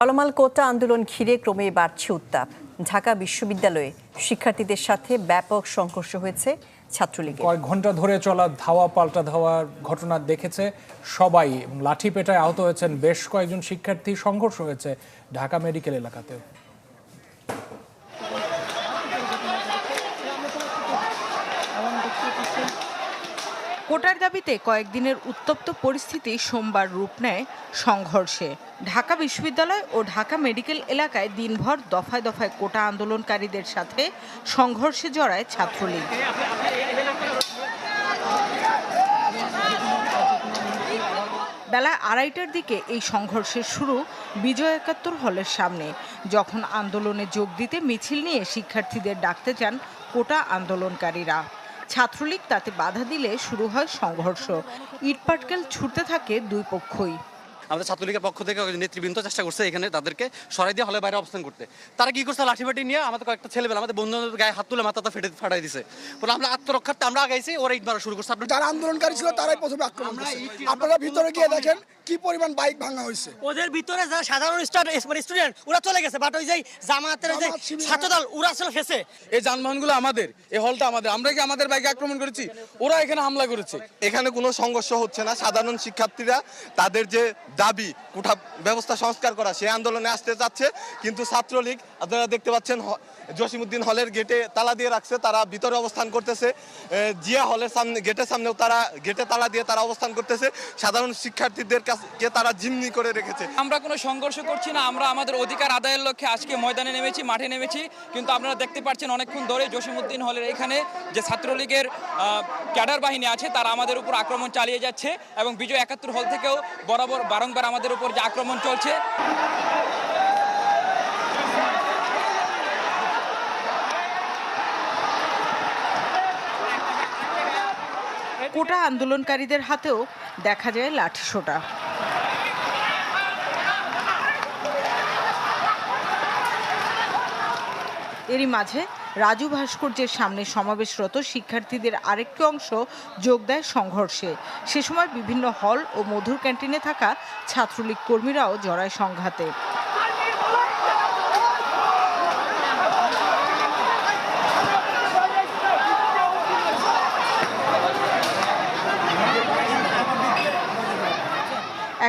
চলমাল কোটা আন্দোলন ঘিরে ক্রমেই বাড়ছে উত্তাপ। ঢাকা বিশ্ববিদ্যালয়ে শিক্ষার্থীদের সাথে ব্যাপক সংঘর্ষ হয়েছে ছাত্রলীগের। কয়েক ঘণ্টা ধরে চলা ধাওয়া, পাল্টা ধাওয়ার ঘটনা দেখেছে সবাই। লাঠি পেটায় আহত হয়েছেন বেশ কয়েকজন শিক্ষার্থী। সংঘর্ষ হয়েছে ঢাকা মেডিকেল এলাকাতেও। কোটার দাবিতে কয়েকদিনের উত্তপ্ত পরিস্থিতি সোমবার রূপ নেয় সংঘর্ষে। ঢাকা বিশ্ববিদ্যালয় ও ঢাকা মেডিকেল এলাকায় দিনভর দফায় দফায় কোটা আন্দোলনকারীদের সাথে সংঘর্ষে জড়ায় ছাত্রলীগ। বেলা আড়াইটার দিকে এই সংঘর্ষের শুরু বিজয় একাত্তর হলের সামনে। যখন আন্দোলনে যোগ দিতে মিছিল নিয়ে শিক্ষার্থীদের ডাকতে চান কোটা আন্দোলনকারীরা। ছাত্রলীগ তাতে বাধা দিলে শুরু হয় সংঘর্ষ। ইটপাটকেল ছুটতে থাকে দুই পক্ষই। আমাদের ছাত্রলীগের পক্ষ থেকে নেতৃবৃন্দ চেষ্টা করছে এখানে তাদেরকে সরাই দিয়ে হলে বাইরে অবস্থান করতে। তারা কি করছে? লাঠি ফাটি নিয়ে আমাদের কয়েকটা ছেলেবেলা আমাদের বন্ধুদের গায়ে হাত তুলে মাথাটা ফেটে ফাটাই দিছে। বলে আমরা আত্মরক্ষার্থে আমরা আগাইছি ওরা ইট মারা শুরু করছে। আপনার যারা আন্দোলনকারী ছিল তারাই প্রথমে আক্রমণ আপনারা ভিতরে গিয়ে দেখেন কি পরিমাণ বাইক ভাঙা হয়েছে? ওদের ভিতরে যারা সাধারণ স্টুডেন্ট ওরা চলে গেছে বাট ওই যে জামাতের যে ছাত্রদল ওরা ছিল ফেসে এই যানবাহনগুলো আমাদের এই হলটা আমাদের। আমরা কি আমাদের বাইকে আক্রমণ করেছি? ওরা এখানে হামলা করেছে। এখানে কোনো সংঘর্ষ হচ্ছে না। সাধারণ শিক্ষার্থীরা তাদের যে দাবি কোঠা ব্যবস্থা সংস্কার করা সেই আন্দোলনে আসতে চাচ্ছে কিন্তু ছাত্রলীগ আপনারা দেখতে পাচ্ছেন জসিমউদ্দিন হলের গেটে তালা দিয়ে রাখছে তারা ভিতরে অবস্থান করতেছে। জিয়া হলের সামনে গেটের সামনেও তারা গেটে তালা দিয়ে তারা অবস্থান করতেছে। সাধারণ শিক্ষার্থীদের কাছে তারা জিম্মি করে রেখেছে। আমরা কোনো সংঘর্ষ করছি না, আমরা আমাদের অধিকার আদায়ের লক্ষ্যে আজকে ময়দানে নেমেছি, মাঠে নেমেছি। কিন্তু আপনারা দেখতে পাচ্ছেন অনেকক্ষণ ধরে জসিমউদ্দিন হলের এখানে যে ছাত্রলীগের ক্যাডার বাহিনী আছে, তারা আমাদের উপর আক্রমণ চালিয়ে যাচ্ছে এবং বিজয় একাত্তর হল থেকেও বরাবর বারংবার আমাদের উপর যে আক্রমণ চলছে। কোটা আন্দোলনকারীদের হাতেও দেখা যায় লাঠিসোঁটা এরই মাঝে রাজু ভাস্কর্যের সামনে সমাবেশরত শিক্ষার্থীদের আরেকটি অংশ যোগ দেয় সংঘর্ষে। সে সময় বিভিন্ন হল ও মধুর ক্যান্টিনে থাকা ছাত্রলীগ কর্মীরাও জড়ায় সংঘাতে।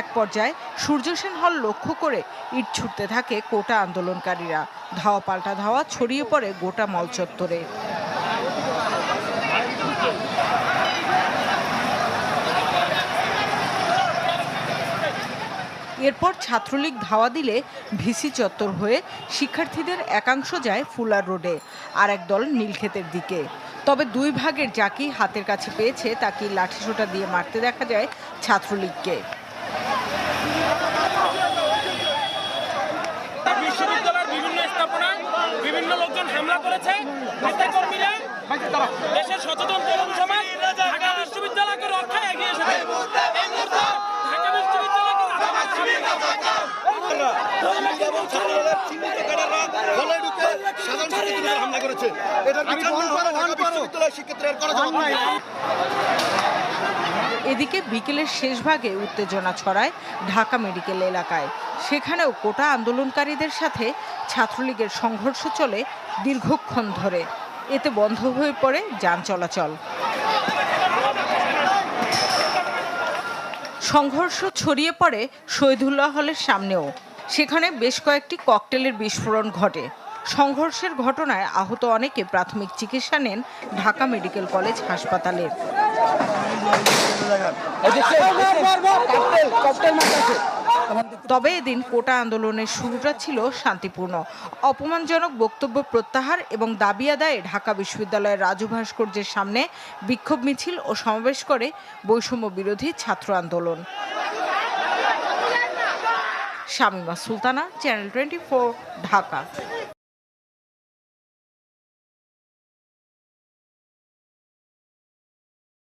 এক পর্যায়ে সূর্যসেন হল লক্ষ্য করে ইট ছুটতে থাকে কোটা আন্দোলনকারীরা। ধাওয়া পাল্টা ধাওয়া ছড়িয়ে পড়ে গোটা মল চত্বরে এরপর ছাত্রলীগ ধাওয়া দিলে ভিসি চত্বর হয়ে শিক্ষার্থীদের একাংশ যায় ফুলার রোডে আর এক দল নীলক্ষেতের দিকে। তবে দুই ভাগের যাকেই হাতের কাছে পেয়েছে তাকে লাঠিসোটা দিয়ে মারতে দেখা যায় ছাত্রলীগকে বিশ্ববিদ্যালয়ের বিভিন্ন স্থাপনায় বিভিন্ন লোকজন হামলা করেছে। দেশের সচেতন তরুণ সমাজ ঢাকা বিশ্ববিদ্যালয়কে রক্ষায় এগিয়ে এসেছে। এদিকে বিকেলের শেষ ভাগে উত্তেজনা ছড়ায় ঢাকা মেডিকেল এলাকায়। সেখানেও কোটা আন্দোলনকারীদের সাথে ছাত্রলীগের সংঘর্ষ চলে দীর্ঘক্ষণ ধরে। এতে বন্ধ হয়ে পড়ে যান চলাচল। সংঘর্ষ ছড়িয়ে পড়ে শহীদুল্লাহ হলের সামনেও। সেখানে বেশ কয়েকটি ককটেলের বিস্ফোরণ ঘটে। সংঘর্ষের ঘটনায় আহত অনেকে প্রাথমিক চিকিৎসা নেন ঢাকা মেডিকেল কলেজ হাসপাতালের তবে এদিন কোটা আন্দোলনের শুরুটা ছিল শান্তিপূর্ণ। অপমানজনক বক্তব্য প্রত্যাহার এবং দাবি আদায়ে ঢাকা বিশ্ববিদ্যালয়ের রাজু ভাস্কর্যের সামনে বিক্ষোভ মিছিল ও সমাবেশ করে বৈষম্য বিরোধী ছাত্র আন্দোলন। Shamima Sultana channel twenty Dhaka.